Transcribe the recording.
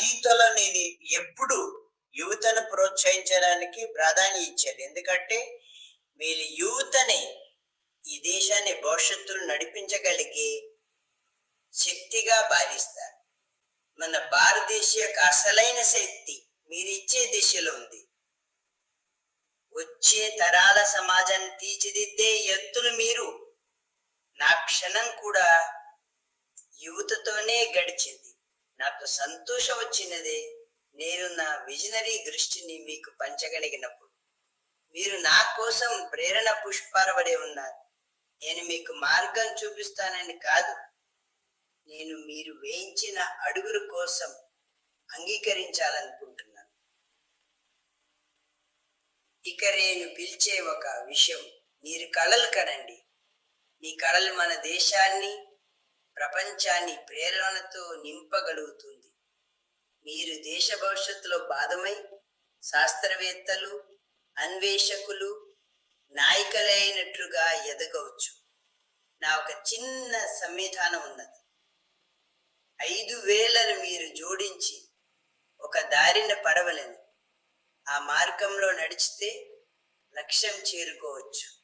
రచయితలు నేను ఎప్పుడు యువతను ప్రోత్సహించడానికి ప్రాధాన్యం ఇచ్చాను ఎందుకంటే వీళ్ళు యువతని ఈ దేశాన్ని భవిష్యత్తులో నడిపించగలిగే శక్తిగా భావిస్తారు. మన భారతదేశ యొక్క అసలైన శక్తి మీరు ఇచ్చే దిశలో ఉంది. వచ్చే తరాల సమాజాన్ని తీర్చిదిద్దే ఎత్తులు మీరు. నా క్షణం కూడా యువతతోనే గడిచింది. నాకు సంతోషం వచ్చినదే నేను నా విజనరీ దృష్టిని మీకు పంచగలిగినప్పుడు. మీరు నా కోసం ప్రేరణ పుష్పారబడి ఉన్నారు. నేను మీకు మార్గం చూపిస్తానని కాదు. నేను మీరు వేయించిన అడుగుల కోసం అంగీకరించాలనుకుంటున్నాను. ఇక నేను పిలిచే ఒక విషయం మీరు కళలు కనండి మీ కళలు మన దేశాన్ని ప్రపంచాన్ని ప్రేరణతో నింపగలుగుతుంది. మీరు దేశ భవిష్యత్తులో బాధమై శాస్త్రవేత్తలు అన్వేషకులు నాయకులైనట్లుగా ఎదగవచ్చు. నా ఒక చిన్న సంవిధానం ఉన్నది. ఐదు వేలను మీరు జోడించి ఒక దారిన పడవలను ఆ మార్గంలో నడిచితే లక్ష్యం చేరుకోవచ్చు.